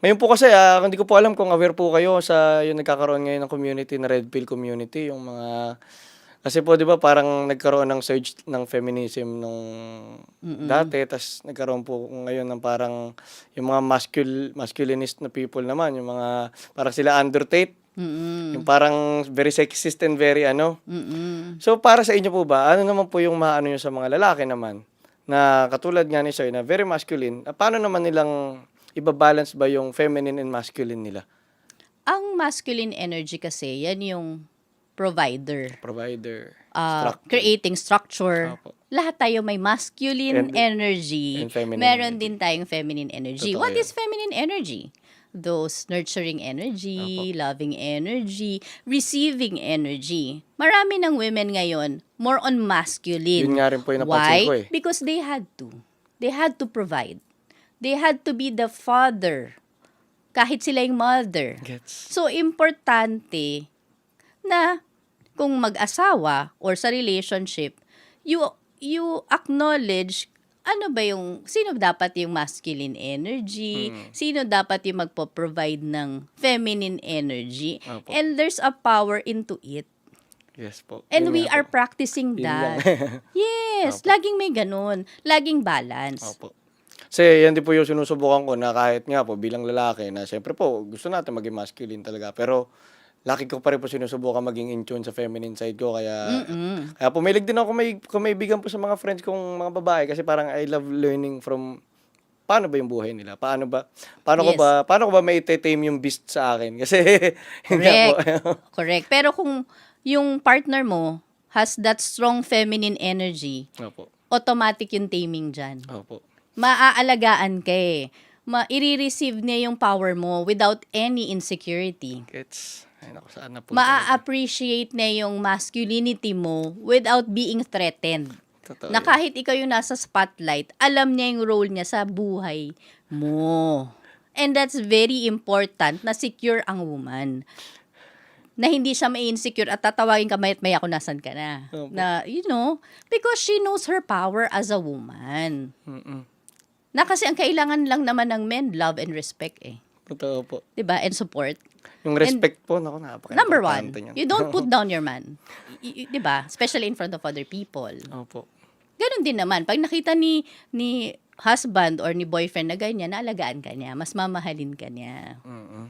Ngayon po kasi, ah, hindi ko po alam kung aware po kayo sa yung nagkakaroon ngayon ng community na Red Pill community, yung mga kasi po 'di ba parang nagkaroon ng surge ng feminism nung dati tas nagkaroon po ngayon ng parang yung mga mascul masculinist na people naman, yung mga parang sila Andrew Tate, Mm-mm. yung parang very sexist and very ano. Mm-mm. So para sa inyo po ba, ano naman po yung maano nyo sa mga lalaki naman na katulad nga ni Sir na very masculine, ah, paano naman nilang ibabalance ba yung feminine and masculine nila? Ang masculine energy kasi, yan yung provider. Provider, Uh, structure. creating structure. Opo. Lahat tayo may masculine And- energy. and feminine Meron energy. din tayong feminine energy. Totoo What yun. is feminine energy? Those nurturing energy, loving energy, receiving energy. Marami ng women ngayon more on masculine. Yun nga rin po yung Why? napansin ko eh. Because they had to. They had to provide. They had to be the father. Kahit sila yung mother. Gets. So, importante na kung mag-asawa or sa relationship, you you acknowledge ano ba yung, sino dapat yung masculine energy, Hmm. sino dapat yung magpo-provide ng feminine energy, Opo. and there's a power into it. Yes po. And Yun we are po. practicing that. yes, Opo. laging may ganun. Laging balance. Opo. Kasi yan din po yung sinusubukan ko na kahit nga po bilang lalaki na siyempre po gusto natin maging masculine talaga pero laki ko pa rin po sinusubukan maging in tune sa feminine side ko kaya Mm-mm. kaya pumilig din ako may kumaibigan po sa mga friends kong mga babae kasi parang I love learning from paano ba yung buhay nila? Paano ba paano ko Yes. ba paano ko ba may tame yung beast sa akin? Kasi yun nga po. Correct. Pero kung yung partner mo has that strong feminine energy, Opo. automatic yung taming dyan. Opo. Maaalagaan ka eh. Ma i-receive niya yung power mo without any insecurity. Gets. Ay naku, saan na po. Ma-appreciate niya yung masculinity mo without being threatened. Totoo. Na yun. kahit ikaw yung nasa spotlight, alam niya yung role niya sa buhay mo. And that's very important na secure ang woman. Na hindi siya may insecure at tatawagin ka mayat maya kung nasan ka na. Opo. Na, you know, because she knows her power as a woman. Mm-mm. Na kasi ang kailangan lang naman ng men, love and respect eh. Totoo po. 'Di ba And support. Yung respect po, naku, napaka Number one, you don't put down your man. 'Di ba Especially in front of other people. Opo. Ganon din naman. Pag nakita ni ni husband or ni boyfriend na ganyan, naalagaan ka niya, mas mamahalin ka niya. Mm-mm.